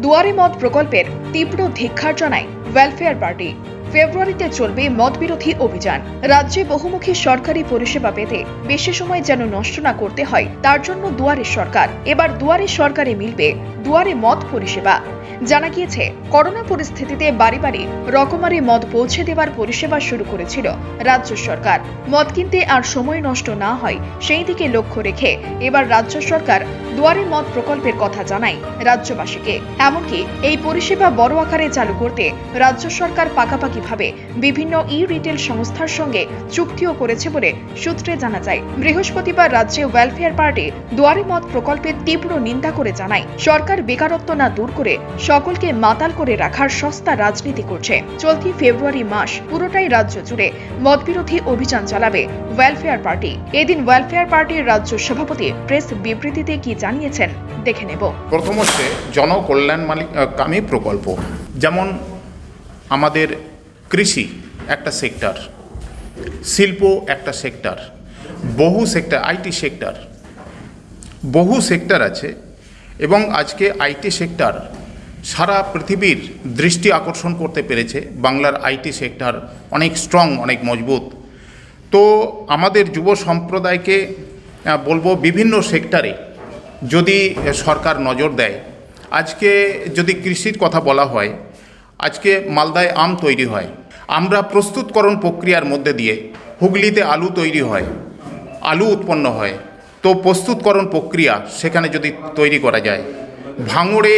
দুয়ারে মদ প্রকল্পের তীব্র ধিক্ষার জানায় ওয়েলফেয়ার পার্টি ফেব্রুয়ারিতে চলবে মদ বিরোধী অভিযান। রাজ্যে বহুমুখী সরকারি পরিষেবা পেতে বেশি সময় যেন নষ্ট না করতে হয়, তার জন্য দুয়ারে সরকার। এবার দুয়ারে সরকারে মিলবে দুয়ারে মদ পরিষেবা। জানা গিয়েছে, করোনা পরিস্থিতিতে বাড়ি বাড়ি রকমারি মদ পৌঁছে দেওয়ার পরিষেবা শুরু করেছিল রাজ্য সরকার। মদ কিনতে আর সময় নষ্ট না হয়, সেই দিকে লক্ষ্য রেখে এবার রাজ্য সরকার দুয়ারে মদ প্রকল্পের কথা জানায় রাজ্যবাসীকে। এমনকি এই পরিষেবা বড় আকারে চালু করতে রাজ্য সরকার পাকাপাকিভাবে বিভিন্ন ই রিটেল সংস্থার সঙ্গে চুক্তিও করেছে বলে সূত্রে জানা যায়। বৃহস্পতিবার রাজ্যে ওয়েলফেয়ার পার্টি দুয়ারে মদ প্রকল্পের তীব্র নিন্দা করে জানায়। সরকার বেকারত্ব না দূর করে সকলকে মাতাল করে রাখার সস্তা রাজনীতি করছে। চলতি ফেব্রুয়ারি মাস পুরোটাই রাজ্য জুড়ে মদ বিরোধী অভিযান চালাবে ওয়েলফেয়ার পার্টি এদিন ওয়েলফেয়ার পার্টির রাজ্য সভাপতি প্রেস বিবৃতিতে কি জানিয়েছেন দেখে নেব। প্রথম হচ্ছে জনকল্যাণ মালিক কামী প্রকল্প। যেমন আমাদের কৃষি, একটা সেক্টর। শিল্প, একটা সেক্টর। বহু সেক্টর, আইটি সেক্টর। বহু সেক্টর আছে এবং আজকে আইটি সেক্টর সারা পৃথিবীর দৃষ্টি আকর্ষণ করতে পেরেছে। বাংলার আইটি সেক্টর অনেক স্ট্রং অনেক মজবুত। তো আমাদের যুব সম্প্রদায়কে বলব বিভিন্ন সেক্টরে যদি সরকার নজর দেয়, আজকে যদি কৃষির কথা বলা হয়, আজকে মালদায় আম তৈরি হয়। আমরা প্রস্তুতকরণ প্রক্রিয়ার মধ্যে দিয়ে হুগলিতে আলু তৈরি হয়, আলু উৎপন্ন হয়। তো প্রস্তুতকরণ প্রক্রিয়া সেখানে যদি তৈরি করা যায়, ভাঙড়ে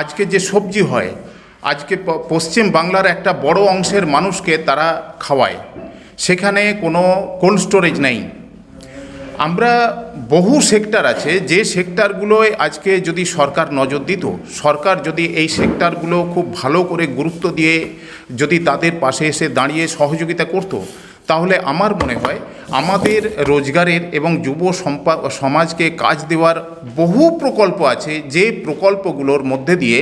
আজকে যে সবজি হয়, আজকে পশ্চিম বাংলার একটা বড় অংশের মানুষকে তারা খাওয়ায়। সেখানে কোনো কোল্ড স্টোরেজ নেই। আমরা বহু সেক্টর আছে, যে সেক্টরগুলোয় আজকে যদি সরকার নজর দিত, সরকার যদি এই সেক্টরগুলো খুব ভালো করে গুরুত্ব দিয়ে যদি তাদের পাশে এসে দাঁড়িয়ে সহযোগিতা করত, তাহলে আমার মনে হয় আমাদের রোজগারের এবং যুব সমাজকে কাজ দেওয়ার বহু প্রকল্প আছে, যে প্রকল্পগুলোর মধ্যে দিয়ে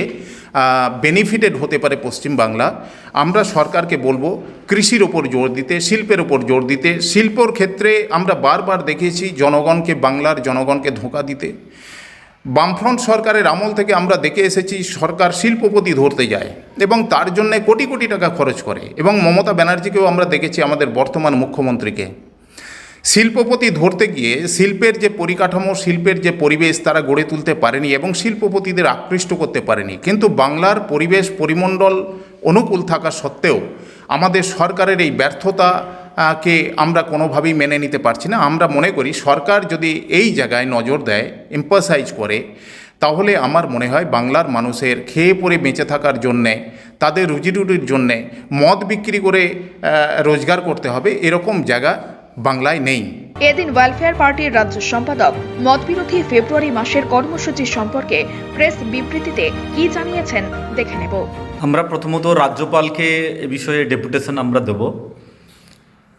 বেনিফিটেড হতে পারে পশ্চিমবাংলা আমরা সরকারকে বলব, কৃষির ওপর জোর দিতে, শিল্পের ওপর জোর দিতে। শিল্পর ক্ষেত্রে আমরা বারবার দেখেছি জনগণকে, বাংলার জনগণকে ধোঁকা দিতে। বামফ্রন্ট সরকারের আমল থেকে আমরা দেখে এসেছি, সরকার শিল্পপতি ধরতে যায় এবং তার জন্য কোটি কোটি টাকা খরচ করে এবং মমতা ব্যানার্জিকেও আমরা দেখেছি আমাদের বর্তমান মুখ্যমন্ত্রীকে। শিল্পপতি ধরতে গিয়ে শিল্পের যে পরিকাঠামো, শিল্পের যে পরিবেশ তারা গড়ে তুলতে পারেনি এবং শিল্পপতিদের আকৃষ্ট করতে পারেনি। কিন্তু বাংলার পরিবেশ পরিমণ্ডল অনুকূল থাকা সত্ত্বেও আমাদের সরকারের এই ব্যর্থতা কে আমরা কোনোভাবেই মেনে নিতে পারছি না। আমরা মনে করি সরকার যদি এই জায়গায় নজর দেয় এম্পাসাইজ করে, তাহলে আমার মনে হয় বাংলার মানুষের খেয়ে পরে বেঁচে থাকার জন্যে, তাদের রুজিরুটির জন্যে মদ বিক্রি করে রোজগার করতে হবে। এরকম জায়গা বাংলায় নেই। এদিন ওয়েলফেয়ার পার্টির রাজ্য সম্পাদক মদ বিরোধী ফেব্রুয়ারি মাসের কর্মসূচি সম্পর্কে প্রেস বিবৃতিতে কি জানিয়েছেন দেখে নেব। আমরা প্রথমত রাজ্যপালকে এ বিষয়ে ডেপুটেশন আমরা দেব।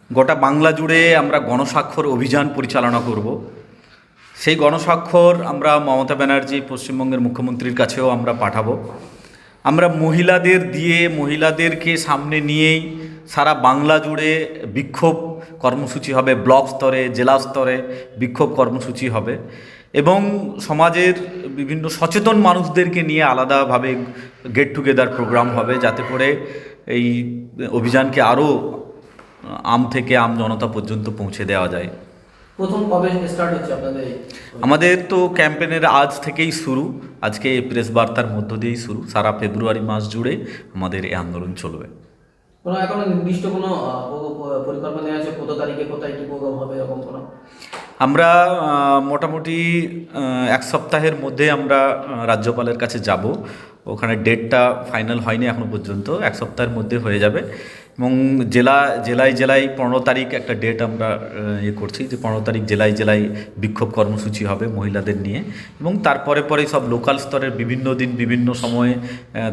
গোটা বাংলা জুড়ে আমরা গণস্বাক্ষর অভিযান পরিচালনা করব। সেই গণস্বাক্ষর আমরা মমতা ব্যানার্জি পশ্চিমবঙ্গের মুখ্যমন্ত্রীর কাছেও আমরা পাঠাবো। আমরা মহিলাদের দিয়ে মহিলাদেরকে সামনে নিয়েই সারা বাংলা জুড়ে বিক্ষোভ কর্মসূচি হবে ব্লক স্তরে জেলা স্তরে বিক্ষোভ কর্মসূচি হবে এবং সমাজের বিভিন্ন সচেতন মানুষদেরকে নিয়ে আলাদাভাবে গেট টুগেদার প্রোগ্রাম হবে যাতে করে এই অভিযানকে আরও আম থেকে আম জনতা পর্যন্ত পৌঁছে দেওয়া যায়। প্রথম কবে স্টার্ট হচ্ছে আপনাদের আমাদের তো ক্যাম্পেনের আজ থেকেই শুরু আজকে এই প্রেস বার্তার মধ্য দিয়েই শুরু সারা ফেব্রুয়ারি মাস জুড়ে আমাদের এই আন্দোলন চলবে। কোনো এখনও নির্দিষ্ট কোনো পরিকল্পনা আছে কত তারিখে কোথায় কী প্রোগ্রাম হবে এরকম কোনো? আমরা মোটামুটি এক সপ্তাহের মধ্যে আমরা রাজ্যপালের কাছে যাব। ওখানে ডেটটা ফাইনাল হয়নি এখনও পর্যন্ত। এক সপ্তাহের মধ্যে হয়ে যাবে। এবং জেলা, জেলায় জেলায় পনেরো তারিখ একটা ডেট আমরা ইয়ে করছি যে পনেরো তারিখ জেলায় জেলায় বিক্ষোভ কর্মসূচি হবে মহিলাদের নিয়ে এবং তারপরে পরে সব লোকাল স্তরের বিভিন্ন দিন, বিভিন্ন সময়ে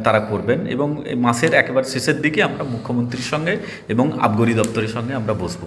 তারা করবেন এবং মাসের একেবারে শেষের দিকে আমরা মুখ্যমন্ত্রীর সঙ্গে এবং আবগরি দপ্তরের সঙ্গে আমরা বসবো।